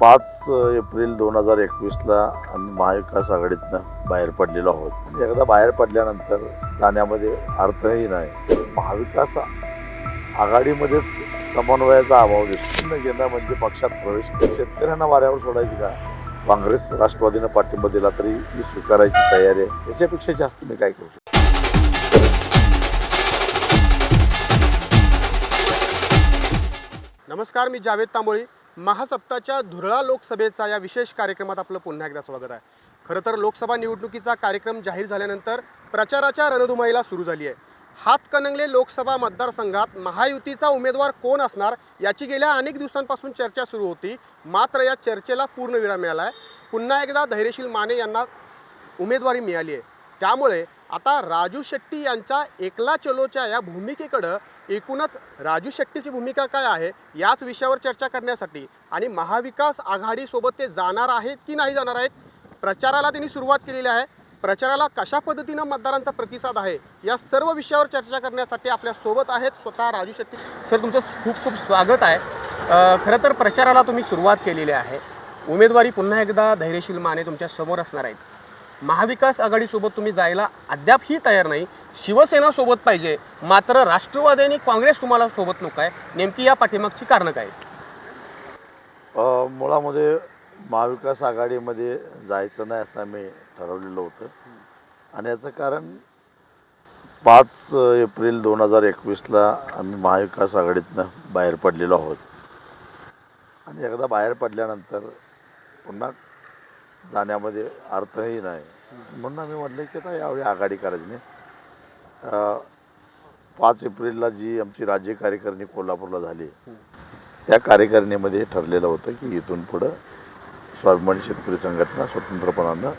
पाच एप्रिल दोन हजार एकवीसला आम्ही महाविकास आघाडीतनं बाहेर पडलेलो आहोत. म्हणजे एकदा बाहेर पडल्यानंतर जाण्यामध्ये अर्थही नाही. महाविकास आघाडीमध्येच समन्वयाचा अभाव दिसून घेणं म्हणजे पक्षात प्रवेश शेतकऱ्यांना वाऱ्यावर सोडायची का? काँग्रेस राष्ट्रवादीनं पाठिंबा दिला तरी ती स्वीकारायची तयारी आहे. याच्यापेक्षा जास्त मी काय करू शकतो? नमस्कार मी जावेद तांबोळी. महासप्ताच्या धुरळा लोकसभेचा या विशेष कार्यक्रमात आपलं पुन्हा एकदा स्वागत आहे. खरं तर लोकसभा निवडणुकीचा कार्यक्रम जाहीर झाल्यानंतर प्रचाराच्या रणधुमाईला सुरू झाली आहे. हातकणंगले लोकसभा मतदारसंघात महायुतीचा उमेदवार कोण असणार याची गेल्या अनेक दिवसांपासून चर्चा सुरू होती. मात्र या चर्चेला पूर्णविराम मिळाला आहे. पुन्हा एकदा धैर्यशील माने यांना उमेदवारी मिळाली आहे. त्यामुळे आता राजू शेट्टी यांच्या एकला चलोच्या या भूमिकेकडं एकूणच राजू शेट्टीची भूमिका काय आहे याच विषयावर चर्चा करण्यासाठी आणि महाविकास आघाडीसोबत ते जाणार आहेत की नाही जाणार आहेत प्रचाराला त्यांनी सुरुवात केलेली आहे. प्रचाराला कशा पद्धतीनं मतदारांचा प्रतिसाद आहे या सर्व विषयावर चर्चा करण्यासाठी आपल्यासोबत आहेत स्वतः राजू शेट्टी. सर तुमचं खूप खूप स्वागत आहे. खरं तर प्रचाराला तुम्ही सुरुवात केलेली आहे. उमेदवारी पुन्हा एकदा धैर्यशील माने तुमच्यासमोर असणार आहेत. महाविकास आघाडीसोबत तुम्ही जायला अद्यापही तयार नाही. शिवसेना सोबत पाहिजे. मात्र राष्ट्रवादी आणि काँग्रेस तुम्हाला सोबत नको आहे. नेमकी या पाठीमागची कारणं काय? मुळामध्ये महाविकास आघाडीमध्ये जायचं नाही असं आम्ही ठरवलेलं होतं. आणि याचं कारण पाच एप्रिल दोन हजार एकवीसला आम्ही महाविकास आघाडीतनं बाहेर पडलेलो आहोत. आणि एकदा बाहेर पडल्यानंतर पुन्हा जाण्यामध्ये अर्थही नाही. म्हणून आम्ही म्हटलं की आता यावेळी आघाडी करायची नाही. पाच एप्रिलला जी आमची राज्य कार्यकारिणी कोल्हापूरला झाली त्या कार्यकारिणीमध्ये ठरलेलं होतं की इथून पुढं स्वाभिमानी शेतकरी संघटना स्वतंत्रपणानं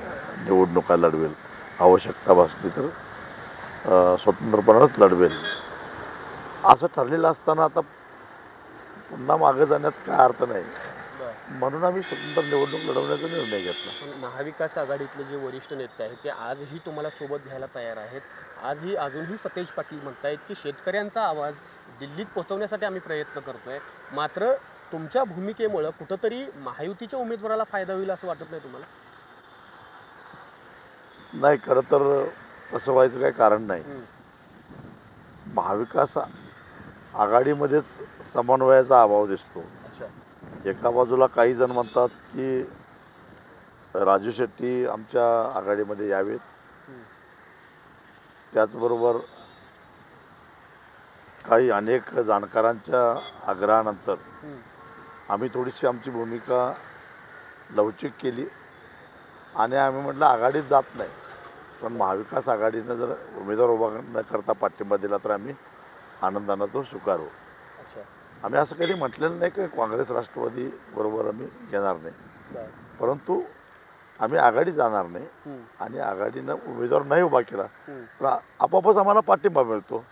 निवडणुका लढवेल. आवश्यकता भासली तर स्वतंत्रपणानंच लढवेल. असं ठरलेलं असताना आता पुन्हा मागं जाण्यात काय अर्थ नाही. म्हणून आम्ही स्वतंत्र निवडणूक लढवण्याचा निर्णय घेतला. पण महाविकास आघाडीतले जे वरिष्ठ नेते आहेत ते आजही तुम्हाला सोबत घ्यायला तयार आहेत. आजही अजूनही सतेज पाटील म्हणतायत की शेतकऱ्यांचा आवाज दिल्लीत पोहोचवण्यासाठी आम्ही प्रयत्न करतोय. मात्र तुमच्या भूमिकेमुळं कुठंतरी महायुतीच्या उमेदवाराला फायदा होईल असं वाटत नाही तुम्हाला? नाही खरं तर तसं व्हायचं काही कारण नाही. हम्म. महाविकास आघाडीमध्येच समन्वयाचा अभाव दिसतो. एका बाजूला काही जण म्हणतात की राजू शेट्टी आमच्या आघाडीमध्ये यावेत. त्याचबरोबर काही अनेक जाणकारांच्या आग्रहानंतर आम्ही थोडीशी आमची भूमिका लवचिक केली. आणि आम्ही म्हटलं आघाडीत जात नाही. पण महाविकास आघाडीनं जर उमेदवार उभा न करता पाठिंबा दिला तर आम्ही आनंदानं तो स्वीकारू. अच्छा आम्ही असं कधी म्हटलेलं नाही की काँग्रेस राष्ट्रवादी बरोबर आम्ही घेणार नाही. परंतु आम्ही आघाडी जाणार नाही. आणि आघाडीनं उमेदवार नाही उभा केला. तर आ- आपोआपच आम्हाला पाठिंबा मिळतो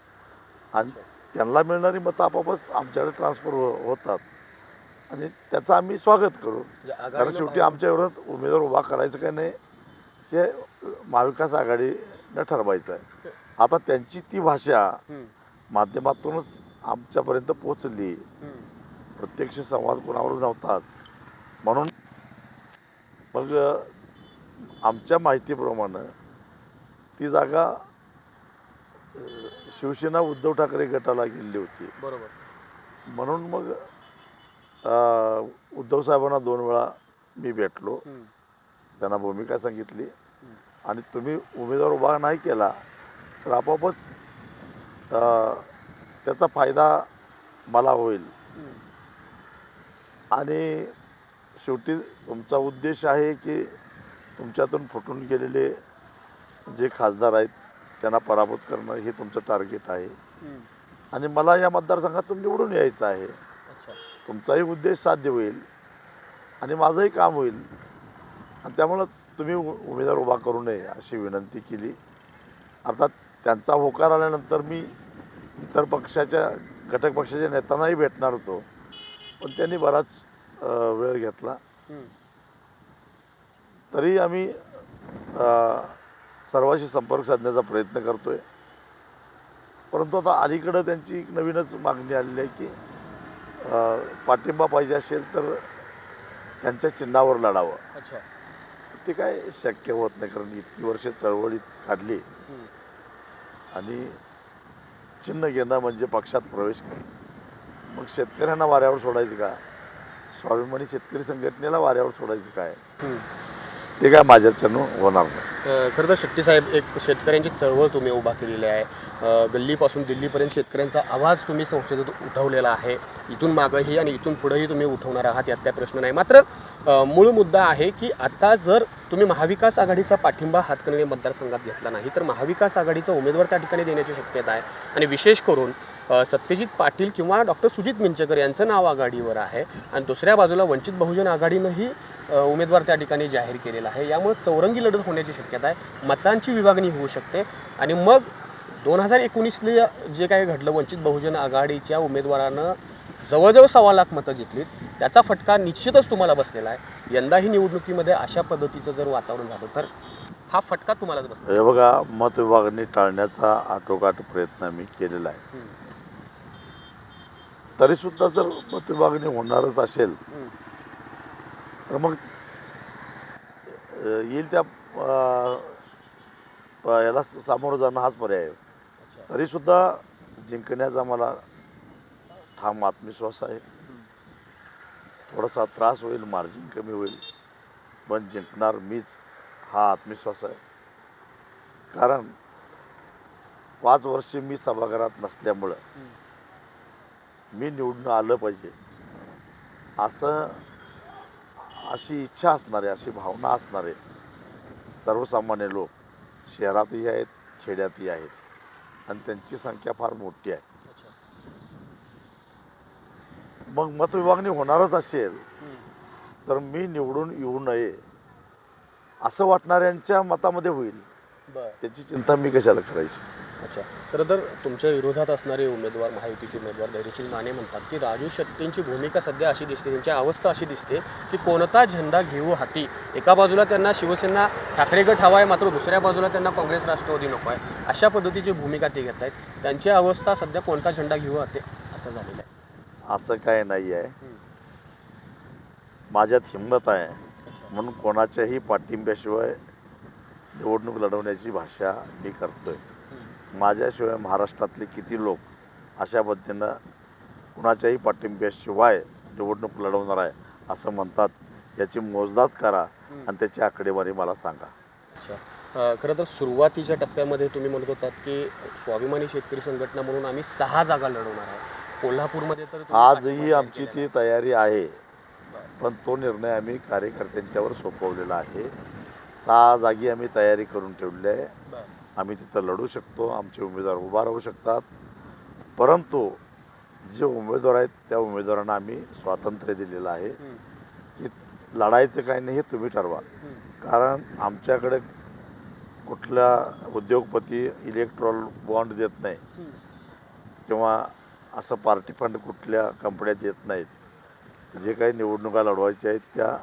आणि त्यांना मिळणारी मतं आपोआपच आमच्याकडे ट्रान्सफर हो होतात आणि त्याचं आम्ही स्वागत करू म्हणजे कारण शेवटी आमच्या विरोधात उमेदवार उभा करायचं काय नाही हे महाविकास आघाडीनं ठरवायचं आहे आता त्यांची ती भाषा. माध्यमातूनच आमच्यापर्यंत पोचली. प्रत्यक्ष संवाद कोणावर नव्हताच. म्हणून मग आमच्या माहितीप्रमाणे ती जागा शिवसेना उद्धव ठाकरे गटाला गेलेली होती. बरोबर. म्हणून मग उद्धव साहेबांना दोन वेळा मी भेटलो. त्यांना भूमिका सांगितली. आणि तुम्ही उमेदवार उभा नाही केला तर आपोआपच त्याचा फायदा मला होईल. आणि शेवटी तुमचा उद्देश आहे की तुमच्यातून फुटून गेलेले जे खासदार आहेत त्यांना पराभूत करणं हे तुमचं टार्गेट आहे. आणि मला या मतदारसंघातून निवडून यायचं आहे. तुमचाही उद्देश साध्य होईल आणि माझंही काम होईल. आणि त्यामुळं तुम्ही उ- उमेदवार उभा करू नये अशी विनंती केली. अर्थात त्यांचा होकार आल्यानंतर मी इतर पक्षाच्या घटक पक्षाच्या नेत्यांनाही भेटणार होतो. पण त्यांनी बराच वेळ घेतला. तरी आम्ही सर्वांशी संपर्क साधण्याचा प्रयत्न करतोय. परंतु आता अलीकडं त्यांची एक नवीनच मागणी आलेली आहे की पाठिंबा पाहिजे असेल तर त्यांच्या चिन्हावर लढावं. अच्छा. ते काय शक्य होत नाही कारण इतकी वर्ष चळवळीत काढली. आणि चिन्ह घेणं म्हणजे पक्षात प्रवेश करणं. मग शेतकऱ्यांना वाऱ्यावर सोडायचं का? स्वाभिमानी शेतकरी संघटनेला वाऱ्यावर सोडायचं काय? ते काय माझ्याच्यानं होणार नाही. खरं तर शेट्टी साहेब एक शेतकऱ्यांची चळवळ तुम्ही उभा केलेली आहे. अ, गल्लीपासून दिल्लीपर्यंत शेतकऱ्यांचा आवाज तुम्ही संसदेत उठवलेला आहे. इथून मागंही आणि इथून पुढेही तुम्ही उठवणार आहात यात काय प्रश्न नाही. मात्र अ, मूळ मुद्दा आहे की आता जर तुम्ही महाविकास आघाडीचा पाठिंबा हातकणंगले मतदारसंघात घेतला नाही तर महाविकास आघाडीचा उमेदवार त्या ठिकाणी देण्याची शक्यता आहे. आणि विशेष करून अ, सत्यजित पाटील किंवा डॉक्टर सुजित मिंचकर यांचं नाव आघाडीवर आहे. आणि दुसऱ्या बाजूला वंचित बहुजन आघाडीनंही उमेदवार त्या ठिकाणी जाहीर केलेला आहे. यामुळे चौरंगी लढत होण्याची शक्यता आहे. मतांची विभागणी होऊ शकते. आणि मग दोन हजार एकोणीसले जे काय घडलं वंचित बहुजन आघाडीच्या उमेदवारानं जवळजवळ सव्वा लाख मतं घेतलीत. त्याचा फटका निश्चितच तुम्हाला बसलेला आहे. यंदाही निवडणुकीमध्ये अशा पद्धतीचं जर वातावरण झालं तर हा फटका तुम्हालाच बसला हे बघा मत विभागणी टाळण्याचा आटोकाट प्रयत्न आम्ही केलेला आहे. तरीसुद्धा जर मत विभागणी होणारच असेल मग येईल त्या याला सामोरं जाणं हाच पर्याय आहे. तरीसुद्धा जिंकण्याचा मला ठाम आत्मविश्वास आहे. थोडासा त्रास होईल मार्जिन कमी होईल पण जिंकणार मीच हा आत्मविश्वास आहे. कारण पाच वर्षे मी सभागृहात नसल्यामुळं मी निवडून आलं पाहिजे. असं अशी इच्छा असणारे अशी भावना असणारे सर्वसामान्य लोक शहरातही आहेत खेड्यातही आहेत आणि त्यांची संख्या फार मोठी आहे. मग मतविभागणी होणारच असेल तर मी निवडून येऊ नये असं वाटणाऱ्यांच्या मतामध्ये होईल. त्याची चिंता मी कशाला करायची? अच्छा. खरं तर तुमच्या विरोधात असणारे उमेदवार महायुतीचे उमेदवार धैर्यशील माने म्हणतात की राजू शेट्टींची भूमिका सध्या अशी दिसते त्यांची अवस्था अशी दिसते की कोणता झेंडा घेऊ हाती? एका बाजूला त्यांना शिवसेना ठाकरे गट हवा आहे मात्र दुसऱ्या बाजूला त्यांना काँग्रेस राष्ट्रवादी नको आहे. अशा पद्धतीची भूमिका ते घेत आहेत त्यांची अवस्था सध्या कोणता झेंडा घेऊ हाते? असं झालेलं आहे. असं काय नाही आहे. माझ्यात हिंमत आहे. म्हणून कोणाच्याही पाठिंब्याशिवाय निवडणूक लढवण्याची भाषा मी करतोय. माझ्याशिवाय महाराष्ट्रातले किती लोक अशा पद्धतीनं कुणाच्याही पाठिंब्याशिवाय निवडणूक लढवणार आहे असं म्हणतात याची मोजदाद करा आणि त्याची आकडेवारी मला सांगा खरं तर सुरुवातीच्या टप्प्यामध्ये तुम्ही म्हणत होतात की स्वाभिमानी शेतकरी संघटना म्हणून आम्ही सहा जागा लढवणार आहे कोल्हापूरमध्ये तर आजही आमची. ती तयारी आहे. पण तो निर्णय आम्ही कार्यकर्त्यांच्यावर सोपवलेला आहे सहा जागी आम्ही तयारी करून ठेवली आहे. आम्ही तिथं लढू शकतो आमचे उमेदवार उभा राहू शकतात परंतु जे उमेदवार आहेत त्या उमेदवारांना आम्ही स्वातंत्र्य दिलेलं आहे. की लढायचं काय नाही हे तुम्ही ठरवा. कारण आमच्याकडे कुठला उद्योगपती इलेक्ट्रॉल बॉन्ड देत नाही. किंवा असं पार्टी फंड कुठल्या कंपन्या देत नाहीत जे काही निवडणुका लढवायच्या आहेत त्या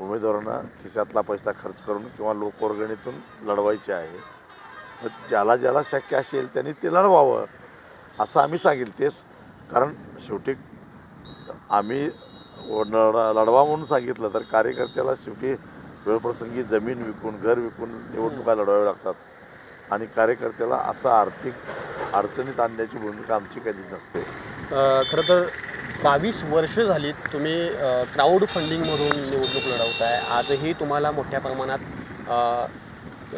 उमेदवारांना खिशातला पैसा खर्च करून किंवा लोकवर्गणीतून लढवायचे आहे मग ज्याला ज्याला शक्य असेल त्यांनी ते लढवावं असं आम्ही सांगेल. तेच कारण शेवटी आम्ही लढवा म्हणून सांगितलं तर कार्यकर्त्याला शेवटी वेळप्रसंगी जमीन विकून घर विकून निवडणुका लढवाव्या लागतात. आणि कार्यकर्त्याला असं आर्थिक अडचणीत आणण्याची भूमिका आमची कधीच नसते. खरं तर बावीस वर्ष झालीत तुम्ही क्राऊड फंडिंगमधून निवडणूक लढवताय. आजही तुम्हाला मोठ्या प्रमाणात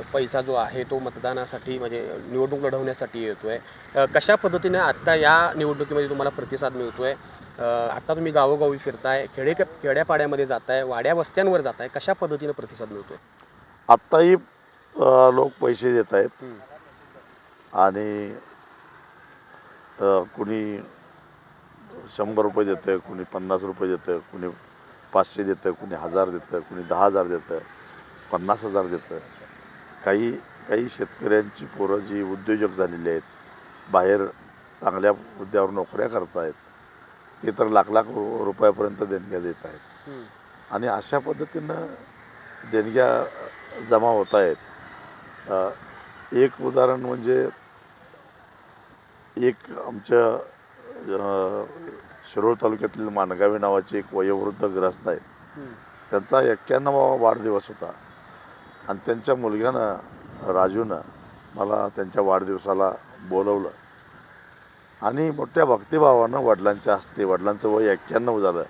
पैसा जो आहे तो मतदानासाठी म्हणजे निवडणूक लढवण्यासाठी येतोय. अ, कशा पद्धतीने आत्ता या निवडणुकीमध्ये तुम्हाला प्रतिसाद मिळतोय? अ, आत्ता तुम्ही गावोगावी फिरताय खेडे खेड्यापाड्यामध्ये जाताय वाड्या वस्त्यांवर जाताय कशा पद्धतीने प्रतिसाद मिळतोय? आत्ताही अ, लोक पैसे देत आहेत. आणि अ, कुणी शंभर रुपये देतं कुणी पन्नास रुपये देतं कुणी पाचशे देतं कुणी हजार देतं कुणी दहा हजार देतं पन्नास हजार देतं काही काही शेतकऱ्यांची पोरं जी उद्योजक झालेली आहेत बाहेर चांगल्या हुद्द्यावर नोकऱ्या करत आहेत ते तर लाख लाख रुपयापर्यंत देणग्या देत आहेत. आणि अशा पद्धतीनं देणग्या जमा होत आहेत एक उदाहरण म्हणजे एक आमच्या शिरोळ तालुक्यातील मानगावे नावाचे एक वयोवृद्ध ग्रस्त आहेत. त्यांचा एक्क्याण्णवा वाढदिवस होता. आणि त्यांच्या मुलग्यानं राजूनं मला त्यांच्या वाढदिवसाला बोलवलं. आणि मोठ्या भक्तिभावानं वडिलांच्या हस्ते वडिलांचं वय एक्क्याण्णव झालं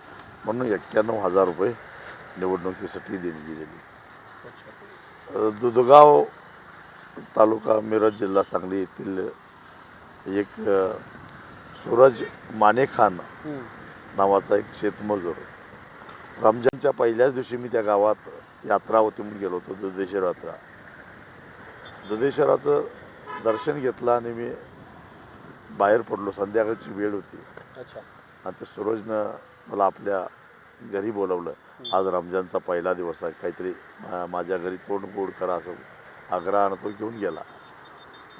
म्हणून एक्क्याण्णव हजार रुपये निवडणुकीसाठी देणगी दिली. दुधगाव तालुका मिरज जिल्हा सांगली येथील एक सूरज मानेखान नावाचा एक शेतमजूर. रमजानच्या पहिल्याच दिवशी मी त्या गावात यात्रा होती म्हणून गेलो होतो दुधेश्वर यात्रा दुधेश्वराचं दर्शन घेतलं आणि मी बाहेर पडलो. संध्याकाळची वेळ होती. आणि ते सूरजनं मला आपल्या घरी बोलवलं. आज रमजानचा पहिला दिवस आहे. काहीतरी माझ्या घरी तोंड गोड करा असं आग्रहानं तो घेऊन गेला.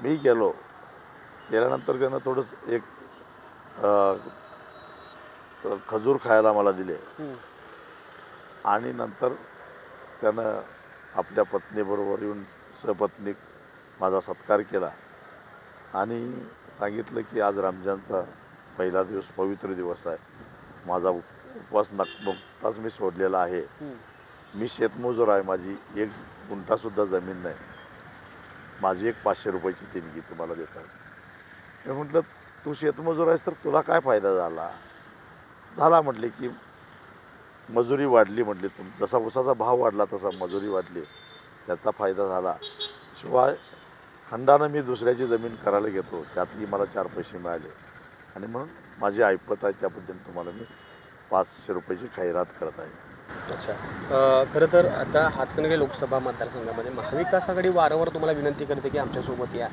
मी गेलो. गेल्यानंतर त्यानं थोडंसं एक खजूर खायला मला दिले. आणि नंतर त्यानं आपल्या पत्नीबरोबर येऊन सपत्नीक माझा सत्कार केला. आणि सांगितलं की आज रमजानचा पहिला दिवस पवित्र दिवस आहे. माझा उप- उपवास नक नुकताच मी सोडलेला आहे. मी शेतमजूर आहे. माझी एक गुंठासुद्धा जमीन नाही. माझी एक पाचशे रुपयाची देणगी तुम्हाला देतात मी म्हटलं तू शेतमजूर आहेस तर तुला काय फायदा झाला? झाला म्हटले की मजुरी वाढली म्हटली तुम जसा उसाचा भाव वाढला तसा मजुरी वाढली. त्याचा फायदा झाला. शिवाय खंडानं मी दुसऱ्याची जमीन करायला घेतो. त्यातली मला चार पैसे मिळाले. आणि म्हणून माझी ऐपत आहे त्याबद्दल तुम्हाला मी पाचशे रुपयाची खैरात करत आहे. अच्छा. खरं तर आता हातकणंगले लोकसभा मतदारसंघामध्ये महाविकास आघाडी वारंवार तुम्हाला विनंती करते की आमच्यासोबत या.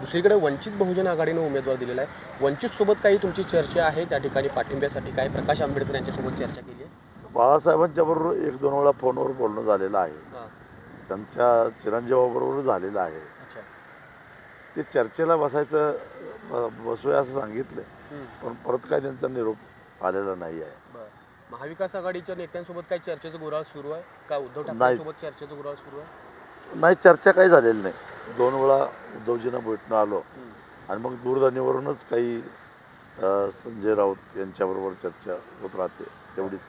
दुसरीकडे वंचित बहुजन आघाडीनं उमेदवार दिलेला आहे. वंचितसोबत काही तुमची चर्चा आहे? त्या ठिकाणी पाठिंब्यासाठी काय? प्रकाश आंबेडकर यांच्यासोबत चर्चा केली. बाळासाहेबांच्या बरोबर एक दोन वेळा फोनवर बोलणं झालेलं आहे. त्यांच्या चिरंजीवाबरोबर झालेलं आहे. ते चर्चेला बसायचं बसूया असं सांगितलं. पण परत काय त्यांचा निरोप आलेला नाही आहे. महाविकास आघाडीच्या नेत्यांसोबत काय चर्चेचं गुराळ सुरू आहे? का उद्धव. ठाकरेंसोबत चर्चेचं गुराळ सुरू आहे? नाही चर्चा काही झालेली नाही. दोन वेळा उद्धवजींना भेटणं आलो. आणि मग दूरध्वनीवरूनच काही संजय राऊत यांच्याबरोबर चर्चा होत राहते. तेवढीच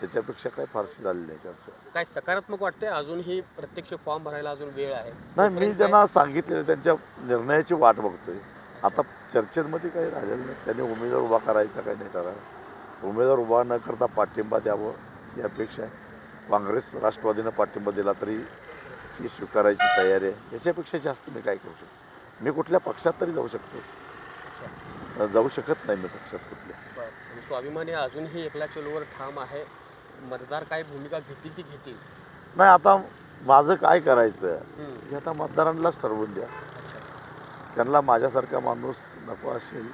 त्याच्यापेक्षा काही फारशी झालेली नाही चर्चा. काय सकारात्मक वाटते अजूनही प्रत्यक्ष फॉर्म भरायला अजून वेळ आहे. नाही मी त्यांना सांगितलेलं त्यांच्या निर्णयाची वाट बघतोय. आता चर्चेमध्ये काही राहिलेलं नाही. त्यांनी उमेदवार उभा करायचा काही नाही ठरवलं उमेदवार उभा न करता पाठिंबा द्यावं ही अपेक्षा आहे. काँग्रेस राष्ट्रवादीनं पाठिंबा दिला तरी ती स्वीकारायची तयारी आहे. याच्यापेक्षा जास्त मी काय करू शकतो? मी कुठल्या पक्षात तरी जाऊ शकतो. जाऊ शकत नाही मी पक्षात कुठल्या. स्वाभिमानी अजूनही एकला चलोवर ठाम आहे. मतदार काय भूमिका घेतील ती घेतील. नाही आता माझं काय करायचं हम्म. हे आता मतदारांनाच ठरवून द्या. त्यांना माझ्यासारखा माणूस नको असेल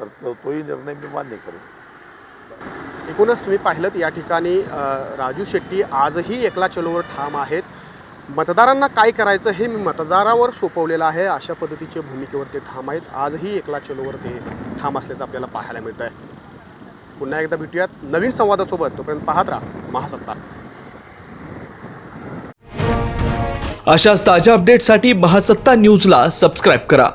तर तो तोही निर्णय मी मान्य करेन. एकूणच तुम्ही पाहिलं या ठिकाणी अ, राजू शेट्टी आजही एकला चलोवर ठाम आहेत. मतदारांना काय करायचं हे मी मतदारावर सोपवलेलं आहे. अशा पद्धतीच्या भूमिकेवर ते ठाम आहेत. आजही एकला चलोवर ते ठाम असल्याचं आपल्याला पाहायला मिळतं आहे पुन्हा एकदा भेटूयात. नवीन संवादासोबत तोपर्यंत पाहत राहा महासत्ता. अशाच ताज्या अपडेटसाठी महासत्ता न्यूजला सबस्क्राईब करा.